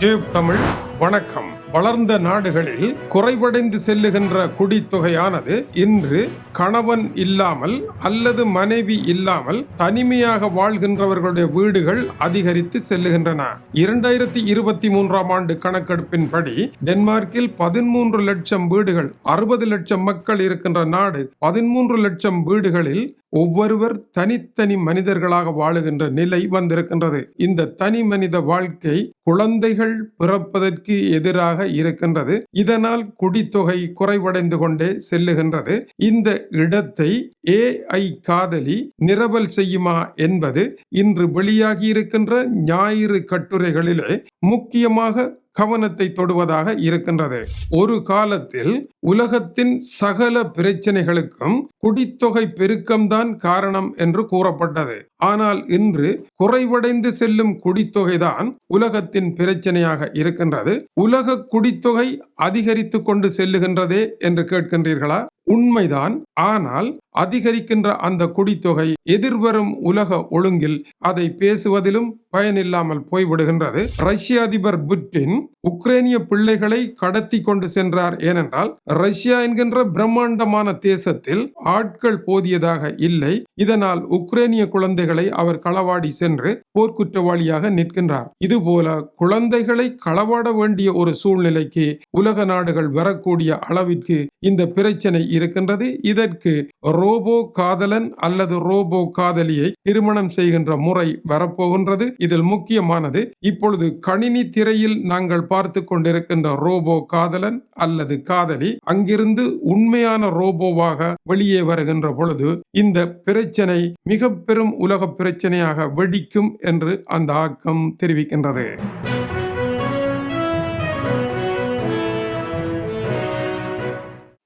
Tube Tamil வணக்கம். வளர்ந்த நாடுகளில் குறைவடைந்து செல்லுகின்ற குடித்தொகையானது இன்று கணவன் இல்லாமல் அல்லது மனைவி இல்லாமல் தனிமையாக வாழ்கின்றவர்களுடைய வீடுகள் அதிகரித்து செல்லுகின்றன. இரண்டாயிரத்தி இருபத்தி மூன்றாம் ஆண்டு கணக்கெடுப்பின்படி டென்மார்க்கில் பதிமூன்று லட்சம் வீடுகள் அறுபது லட்சம் மக்கள் இருக்கின்ற நாடு பதிமூன்று லட்சம் வீடுகளில் ஒவ்வொருவர் தனித்தனி மனிதர்களாக வாழுகின்ற நிலை வந்திருக்கின்றது. இந்த தனி மனித வாழ்க்கை குழந்தைகள் பிறப்பதற்கு எதிராக இருக்கின்றது. இதனால் குடித்தொகை குறைவடைந்து கொண்டே செல்லுகின்றது. இந்த இடத்தை ஏஐ காதலி நிரவல் செய்யுமா என்பது இன்று வெளியாகி இருக்கின்ற ஞாயிறு கட்டுரைகளிலே முக்கியமாக கவனத்தை தொடுவதாக இருக்கின்றது. ஒரு காலத்தில் உலகத்தின் சகல பிரச்சனைகளுக்கும் குடித்தொகை பெருக்கம்தான் காரணம் என்று கூறப்பட்டது. ஆனால் இன்று குறைவடைந்து செல்லும் குடித்தொகைதான் உலகத்தின் பிரச்சனையாக இருக்கின்றது. உலக குடித்தொகை அதிகரித்து கொண்டு செல்லுகின்றதே என்று கேட்கின்றீர்களா? உண்மைதான். ஆனால் அதிகரிக்கின்ற அந்த குடித்தொகை எதிர்வரும் உலக ஒழுங்கில் அதை பேசுவதிலும் பயனில்லாமல் போய்விடுகின்றது. ரஷ்ய அதிபர் புட்டின் உக்ரைனிய பிள்ளைகளை கடத்தி கொண்டு சென்றார் ஏனென்றால் ரஷ்யா என்கின்ற பிரம்மாண்டமான தேசத்தில் ஆட்கள் போதியதாக இல்லை. இதனால் உக்ரைனிய குழந்தைகளை அவர் களவாடி சென்று போர்க்குற்றவாளியாக நிற்கின்றார். இதுபோல குழந்தைகளை களவாட வேண்டிய ஒரு சூழ்நிலைக்கு உலக நாடுகள் வரக்கூடிய அளவிற்கு இந்த பிரச்சனை இருக்கின்றது. இதற்கு ரோபோ காதலன் அல்லது ரோபோ காதலியை திருமணம் செய்கின்ற முறை வரப்போகின்றது. இதில் முக்கியமானது இப்பொழுது கணினி திரையில் நாங்கள் பார்த்து கொண்டிருக்கின்ற ரோபோ காதலன் அல்லது காதலி அங்கிருந்து உண்மையான ரோபோவாக வெளியே வருகின்ற பொழுது இந்த பிரச்சனை மிக பெரும் உலக பிரச்சனையாக வெடிக்கும் என்று அந்த ஆக்கம் தெரிவிக்கின்றது.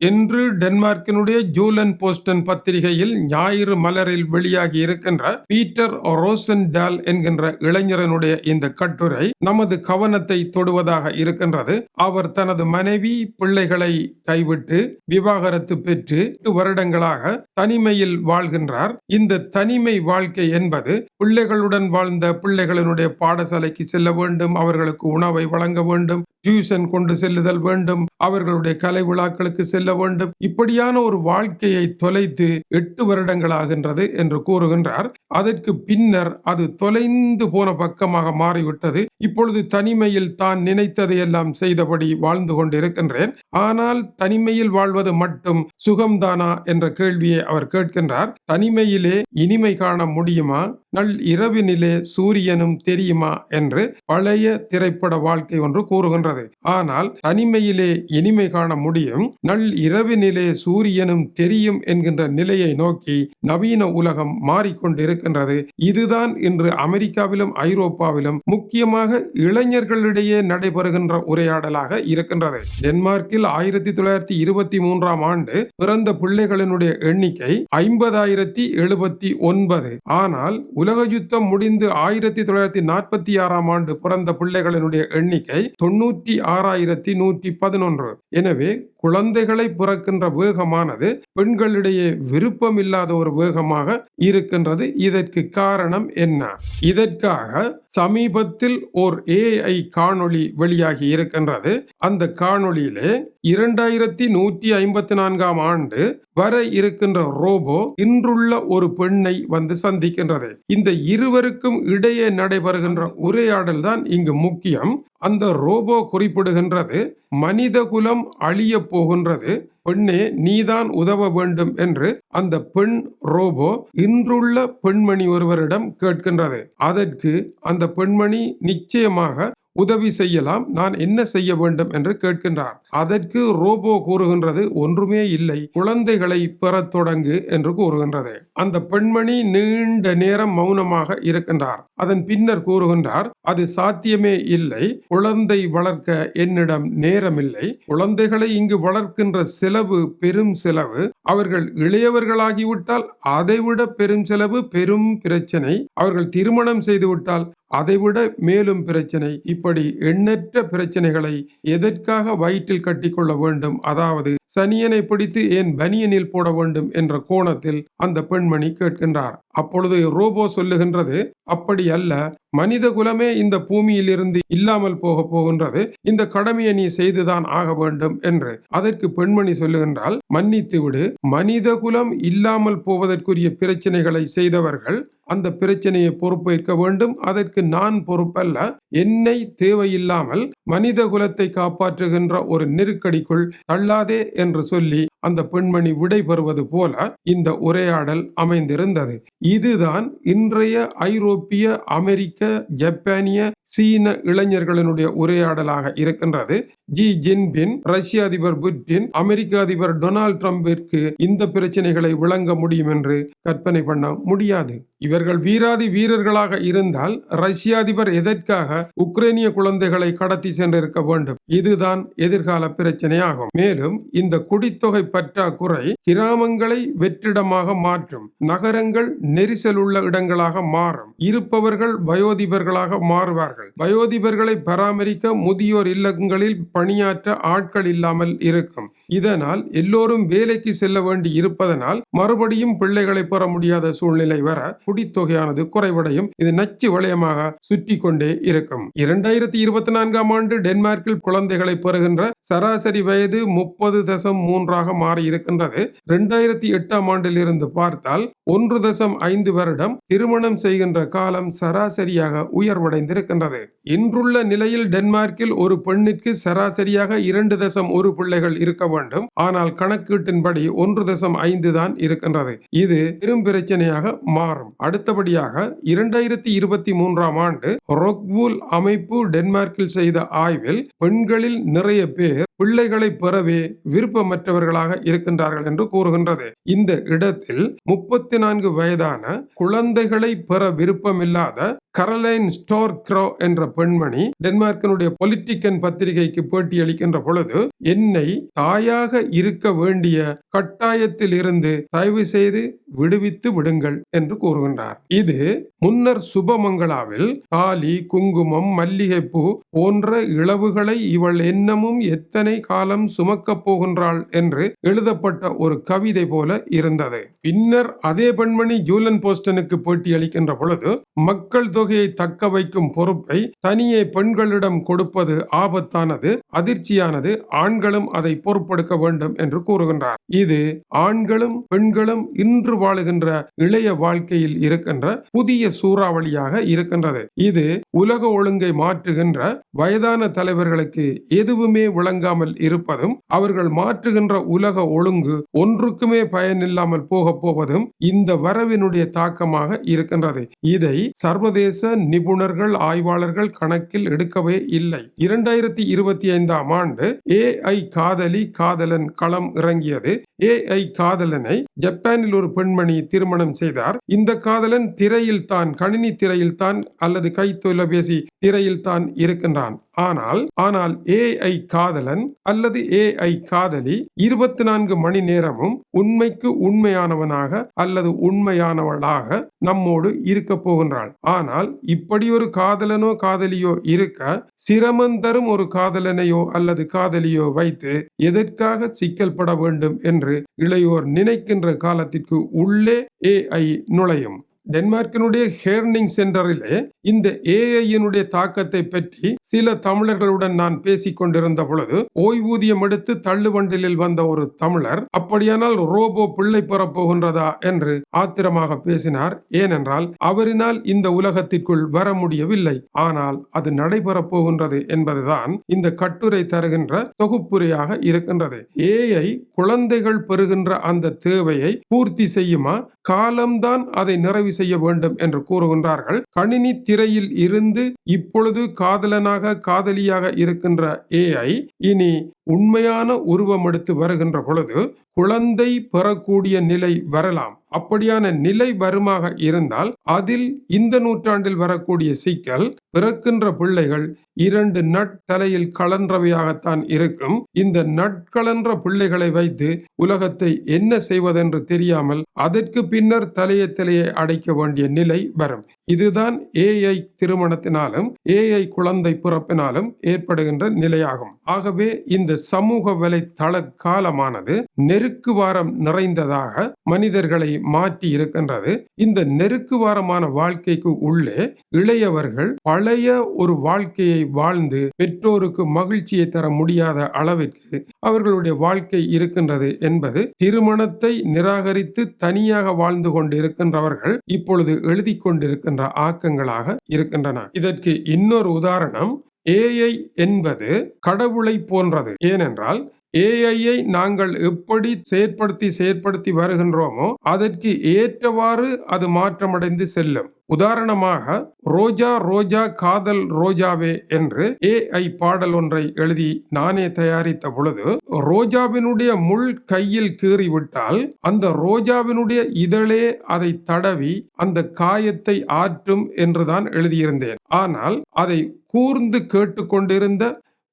இன்று டென்மார்க்கினுடைய ஜூலன் போஸ்டன் பத்திரிகையில் ஞாயிறு மலரில் வெளியாகி இருக்கின்ற பீட்டர் ரோசன் டால் என்கின்ற இளைஞரனுடைய இந்த கட்டுரை நமது கவனத்தை தொடுவதாக இருக்கின்றது. அவர் தனது மனைவி பிள்ளைகளை கைவிட்டு விவாகரத்து பெற்று எட்டு வருடங்களாக தனிமையில் வாழ்கின்றார். இந்த தனிமை வாழ்க்கை என்பது பிள்ளைகளுடன் வாழ்ந்த பிள்ளைகளினுடைய பாடசாலைக்கு செல்ல வேண்டும் அவர்களுக்கு உணவை வழங்க வேண்டும் டியூஷன் கொண்டு செல்லுதல் வேண்டும் அவர்களுடைய கலை விழாக்களுக்கு செல்ல வேண்டும் இப்படியான ஒரு வாழ்க்கையை தொலைத்து எட்டு வருடங்களாகின்றது என்று கூறுகின்றார். அதற்கு பின்னர் அது தொலைந்து போன பக்கமாக மாறிவிட்டது. இப்பொழுது தனிமையில் தான் நினைத்ததை எல்லாம் செய்தபடி வாழ்ந்து கொண்டிருக்கின்றேன். ஆனால் தனிமையில் வாழ்வது மட்டும் சுகம்தானா என்ற கேள்வியை அவர் கேட்கின்றார். தனிமையிலே இனிமை காண முடியுமா? நல் இரவினிலே சூரியனும் தெரியுமா? என்று பழைய திரைப்பட வாழ்க்கை ஒன்று கூறுகின்றது. ஆனால் தனிமையிலே இனிமை காண முடியும். நல் இரவு இரவினிலே சூரியனும் தெரியும் என்கின்ற நிலையை நோக்கி நவீன உலகம் மாறிக்கொண்டிருக்கின்றது. இதுதான் இன்று அமெரிக்காவிலும் ஐரோப்பாவிலும் முக்கியமாக இளைஞர்களிடையே நடைபெறுகின்ற உரையாடலாக இருக்கின்றது. டென்மார்க்கில் ஆயிரத்தி தொள்ளாயிரத்தி இருபத்தி மூன்றாம் ஆண்டு பிறந்த பிள்ளைகளினுடைய எண்ணிக்கை ஐம்பதாயிரத்தி எழுபத்தி ஒன்பது ஆனால் உலக யுத்தம் முடிந்து ஆயிரத்தி தொள்ளாயிரத்தி நாற்பத்தி ஆறாம் ஆண்டு பிறந்த பிள்ளைகளினுடைய எண்ணிக்கை தொண்ணூற்றி ஆறாயிரத்தி நூற்றி பதினொன்று எனவே குழந்தைகளை பிறக்கின்ற வேகமானது பெண்களிடையே விருப்பம் இல்லாத ஒரு வேகமாக இருக்கின்றது. இதற்கு காரணம் என்ன? இதற்காக சமீபத்தில் ஓர் ஏஐ காணொளி வெளியாகி இருக்கின்றது. அந்த காணொளியிலே இரண்டாயிரத்தி நூற்றி ஐம்பத்தி நான்காம் ஆண்டு வர இருக்கின்ற ரோபோ இன்றுள்ள ஒரு பெண்ணை வந்து சந்திக்கின்றது. இந்த இருவருக்கும் இடையே நடைபெறுகின்ற உரையாடல் தான் இங்கு முக்கியம். அந்த ரோபோ குறிப்பிடுகின்றது மனித குலம் அழிய போகின்றது. பெண்ணே நீதான் உதவ வேண்டும் என்று அந்த பெண் ரோபோ இன்றுள்ள பெண்மணி ஒருவரிடம் கேட்கின்றது. அதற்கு அந்த பெண்மணி நிச்சயமாக உதவி செய்யலாம் நான் என்ன செய்ய வேண்டும் என்று கேட்கின்றார். அதற்கு ரோபோ கூறுகின்றது ஒன்றுமே இல்லை குழந்தைகளை பெறத் தொடங்கு என்று கூறுகின்றது. அந்த பெண்மணி நீண்ட நேரம் மௌனமாக இருக்கின்றார். அதன் பின்னர் கூறுகின்றார் அது சாத்தியமே இல்லை குழந்தை வளர்க்க என்னிடம் நேரமில்லை. குழந்தைகளை இங்கு வளர்க்கின்ற செலவு பெரும் செலவு. அவர்கள் இளையவர்களாகிவிட்டால் அதைவிட பெரும் செலவு பெரும் பிரச்சனை. அவர்கள் திருமணம் செய்துவிட்டால் அதைவிட மேலும் பிரச்சனை. இப்படி எண்ணற்ற பிரச்சனைகளை எதற்காக வயிற்றில் கட்டிக்கொள்ள வேண்டும். அதாவது சனியனை பிடித்து ஏன் பனியனில் போட வேண்டும் என்ற கோணத்தில் அந்த பெண்மணி கேட்கின்றார். அப்பொழுது ரோபோ சொல்லுகின்றது அப்படி அல்ல. மனித குலமே இந்த பூமியில் இருந்து இல்லாமல் போக போகின்றது. இந்த கடமையை நீ செய்துதான் ஆக வேண்டும் என்று. அதற்கு பெண்மணி சொல்லுகின்றால் மன்னித்து விடு. மனித குலம் இல்லாமல் போவதற்குரிய பிரச்சனைகளை செய்தவர்கள் அந்த பிரச்சனையை பொறுப்பேற்க வேண்டும். அதற்கு நான் பொறுப்பல்ல. என்னை தேவையில்லாமல் மனித குலத்தை காப்பாற்றுகின்ற ஒரு நெருக்கடிக்குள் தள்ளாதே என்று சொல்லி அந்த பெண்மணி விடை பெறுவது போல இந்த உரையாடல் அமைந்திருந்தது. இதுதான் இன்றைய ஐரோப்பிய அமெரிக்க ஜப்பானிய சீன இளைஞர்களினுடைய உரையாடலாக இருக்கின்றது. ஜி ஜின்பின் ரஷ்ய அதிபர் புட்டின் அமெரிக்க அதிபர் டொனால்ட் ட்ரம்பிற்கு இந்த பிரச்சனைகளை விளங்க முடியும் என்று கற்பனை பண்ண முடியாது. இவர்கள் வீராதி வீரர்களாக இருந்தால் ரஷ்ய அதிபர் எதற்காக உக்ரைனிய குழந்தைகளை கடத்தி சென்றிருக்க வேண்டும்? இதுதான் எதிர்கால பிரச்சனையாகும். மேலும் இந்த குடித்தொகை பற்றாக்குறை கிராமங்களை வெற்றிடமாக மாற்றும். நகரங்கள் நெரிசல் உள்ள இடங்களாக மாறும். இருப்பவர்கள் வயோதிபர்களாக மாறுவார்கள். வயோதிபர்களை பராமரிக்க முதியோர் இல்லங்களில் பணியாற்ற ஆட்கள் இல்லாமல் இருக்கும். இதனால் எல்லோரும் வேலைக்கு செல்ல வேண்டி இருப்பதனால் மறுபடியும் பிள்ளைகளை பெற முடியாத சூழ்நிலை வர குடித்தொகையானது குறைவடையும். இது நச்சு வளையமாக சுற்றி கொண்டே இருக்கும். இரண்டாயிரத்தி இருபத்தி நான்காம் ஆண்டு டென்மார்க்கில் குழந்தைகளை பெறுகின்ற சராசரி வயது முப்பது தசம் மூன்றாக மாறி இருக்கின்றது. இரண்டாயிரத்தி எட்டாம் ஆண்டில் இருந்து பார்த்தால் ஒன்று தசம் ஐந்து வருடம் திருமணம் செய்கின்ற காலம் சராசரியாக உயர்வடைந்திருக்கின்றது. இன்றுள்ள நிலையில் டென்மார்க்கில் ஒரு பெண்ணிற்கு சராசரியாக இரண்டு தசம் ஒரு பிள்ளைகள் இருக்க வேண்டும். ஆனால் கணக்கீட்டின்படி ஒன்று தசம் ஐந்து தான் இருக்கின்றது. இது பெரும் பிரச்சனையாக மாறும். அடுத்தபடியாக இரண்டாயிரத்தி இருபத்தி மூன்றாம் ஆண்டு ரொக்வூல் அமைப்பு டென்மார்க்கில் செய்த ஆய்வில் பெண்களில் நிறைய பேர் பிள்ளைகளை பெறவே விருப்பமற்றவர்களாக இருக்கின்றார்கள் என்று கூறுகின்றது. இந்த இடத்தில் முப்பத்தி நான்கு வயதான குழந்தைகளை பெற விருப்பமில்லாத கரலைன் ஸ்டோர் க்ரோ என்ற பெண்மணி டென்மார்க்கினுடைய பொலிட்டிக்கன் பத்திரிகைக்கு பேட்டி அளிக்கின்ற பொழுது என்னை தாயாக இருக்க வேண்டிய கட்டாயத்தில் இருந்து தயவு செய்து விடுவித்து விடுங்கள் என்று கூறுகின்றார். இது முன்னர் சுபமங்களாவில் தாலி குங்குமம் மல்லிகைப்பூ போன்ற இளவுகளை இவள் என்னமும் எத்தனை காலம் சுமக்கப் போகின்றாள் என்று எழுதப்பட்ட ஒரு கவிதை போல இருந்தது. பின்னர் அதே பெண்மணி ஜூலன் போஸ்டனுக்கு பேட்டி அளிக்கின்ற பொழுது மக்கள் தொகையை தக்க வைக்கும் பொறுப்பை தனியே பெண்களிடம் கொடுப்பது ஆபத்தானது அதிர்ச்சியானது. ஆண்களும் அதை பொறுப்பெடுக்க வேண்டும் என்று கூறுகின்றார். இது ஆண்களும் பெண்களும் இன்று வாழுகின்ற இளைய வாழ்க்கையில் இருக்கின்ற புதிய சூறாவளியாக இருக்கின்றது. இது உலக ஒழுங்கை மாற்றுகின்ற வயதான தலைவர்களுக்கு எதுவுமே விளங்க விளங்காமல் இருப்பதும் அவர்கள் மாற்றுகின்ற உலக ஒழுங்கு ஒன்றுக்குமே பயனில்லாமல் போக போவதும் இந்த வரவினுடைய தாக்கமாக இருக்கின்றது. இதை சர்வதேச நிபுணர்கள் ஆய்வாளர்கள் கணக்கில் எடுக்கவே இல்லை. இரண்டாயிரத்தி இருபத்தி ஐந்தாம் ஆண்டு ஏஐ காதலி காதலன் களம் இறங்கியது. ஏஐ காதலனை ஜப்பானில் ஒரு பெண்மணி திருமணம் செய்தார். இந்த காதலன் திரையில் தான் கணினி திரையில் தான் அல்லது கை தொலைபேசி திரையில் தான் இருக்கின்றான். ஆனால் ஆனால் ஏஐ காதலன் அல்லது ஏஐ காதலி இருபத்தி நான்கு மணி நேரமும் உண்மைக்கு உண்மையானவனாக அல்லது உண்மையானவளாக நம்மோடு இருக்க போகின்றாள். ஆனால் இப்படி ஒரு காதலனோ காதலியோ இருக்க சிரமம் தரும் ஒரு காதலனையோ அல்லது காதலியோ வைத்து எதற்காக சிக்கல் பட வேண்டும் என்று இளையோர் நினைக்கின்ற காலத்திற்கு உள்ளே ஏஐ நுழையும். டென்மார்க்கினுடைய ஹேர்னிங் சென்டரிலே இந்த ஏஐயினுடைய தாக்கத்தை பற்றி சில தமிழர்களுடன் நான் பேசிக் கொண்டிருந்த பொழுது ஓய்வூதியம் எடுத்து தள்ளுவண்டிலில் வந்த ஒரு தமிழர் அப்படியானால் ரோபோ பிள்ளை பெறப்போகின்றதா? என்று ஆத்திரமாக பேசினார். ஏனென்றால் அவரினால் இந்த உலகத்திற்குள் வர முடியவில்லை. ஆனால் அது நடைபெறப் போகின்றது என்பதுதான் இந்த கட்டுரை தருகின்ற தொகுப்புரையாக இருக்கின்றது. ஏஐ குழந்தைகள் பெறுகின்ற அந்த தேவையை பூர்த்தி செய்யுமா? காலம்தான் அதை நிறைவு செய்ய வேண்டும் என்று கூறுகின்றார்கள். கணினி திரையில் இருந்து இப்பொழுது காதலனாக காதலியாக இருக்கின்ற ஏஐ இனி உண்மையான உருவம் எடுத்து வருகின்ற பொழுது குழந்தை பெறக்கூடிய நிலை வரலாம். அப்படியான நிலை வருமாக இருந்தால் அதில் இந்த நூற்றாண்டில் வரக்கூடிய சிக்கல் பிறக்கின்ற பிள்ளைகள் இரண்டு நட்தலையில் கலன்றவையாகத்தான் இருக்கும். இந்த நட்கலன்ற பிள்ளைகளை வைத்து உலகத்தை என்ன செய்வதென்று தெரியாமல் அதற்கு பின்னர் தலையை தலையை அடைக்க வேண்டிய நிலை வரும். இதுதான் ஏஐ திருமணத்தினாலும் ஏஐ குழந்தை பிறப்பினாலும் ஏற்படுகின்ற நிலையாகும். ஆகவே இந்த சமூக வலைத்தள காலமானது நெருக்கு வாரம் நிறைந்ததாக மனிதர்களை மாற்றி இருக்கின்றது. இந்த நெருக்கு வாரமான வாழ்க்கைக்கு உள்ளே இளையவர்கள் பழைய ஒரு வாழ்க்கையை வாழ்ந்து பெற்றோருக்கு மகிழ்ச்சியை தர முடியாத அளவிற்கு அவர்களுடைய வாழ்க்கை இருக்கின்றது என்பது திருமணத்தை நிராகரித்து தனியாக வாழ்ந்து கொண்டு இருக்கின்றவர்கள் இப்பொழுது எழுதி கொண்டிருக்கின்ற ஆக்கங்களாக இருக்கின்றன. இதற்கு இன்னொரு உதாரணம் ஏஐ என்பது கடவுளை போன்றது. ஏனென்றால் ஏஐயை நாங்கள் எப்படி செயற்படுத்தி செயற்படுத்தி வருகின்றோமோ அதற்கு ஏற்றவாறு அது மாற்றமடைந்து செல்லும். உதாரணமாக ரோஜா ரோஜா காதல் ரோஜாவே என்று ஏஐ பாடல் ஒன்றை எழுதி நானே தயாரித்த பொழுது ரோஜாவினுடைய முள் கையில் கீறிவிட்டால் அந்த ரோஜாவினுடைய இதழே அதை தடவி அந்த காயத்தை ஆற்றும் என்றுதான் எழுதியிருந்தேன். ஆனால் அதை கூர்ந்து கேட்டுக்கொண்டிருந்த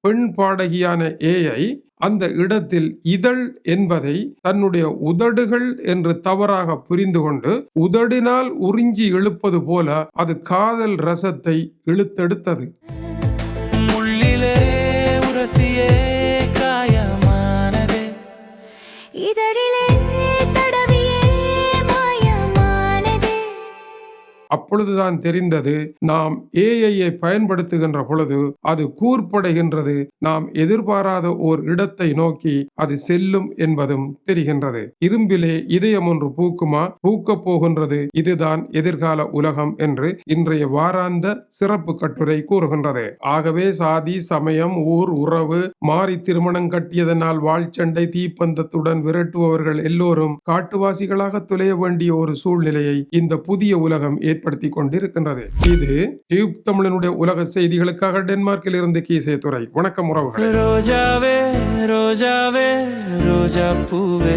பெண் பாடகியான ஏஐ அந்த இடத்தில் இதழ் என்பதை தன்னுடைய உதடுகள் என்று தவறாக புரிந்து கொண்டு உதடினால் உறிஞ்சி இழுப்பது போல அது காதல் ரசத்தை இழுத்தெடுத்தது. முள்ளிலே உரசியே காயமானதே. இதழிலே அப்பொழுதுதான் தெரிந்தது நாம் ஏஐயை பயன்படுத்துகின்ற பொழுது அது கூர்ப்படைகின்றது நாம் எதிர்பாராத ஓர் இடத்தை நோக்கி அது செல்லும் என்பதும் தெரிகின்றது. இரும்பிலே இதயம் ஒன்று பூக்குமா? பூக்கப் போகின்றது. இதுதான் எதிர்கால உலகம் என்று இன்றைய வாராந்த சிறப்பு கட்டுரை கூறுகின்றது. ஆகவே சாதி சமயம் ஊர் உறவு மாறி திருமணம் கட்டியதனால் வாழ்ச்சண்டை தீப்பந்தத்துடன் விரட்டுபவர்கள் எல்லோரும் காட்டுவாசிகளாக துளைய வேண்டிய ஒரு சூழ்நிலையை இந்த புதிய உலகம் ஏற்படுத்தி கொண்டிருக்கின்றது. இது டியூப் தமிழனுடைய உலக செய்திகளுக்காக டென்மார்க்கில் இருந்து கீசே துறை வணக்கம் உறவுகள். ரோஜாவே ரோஜாவே ரோஜா பூவே.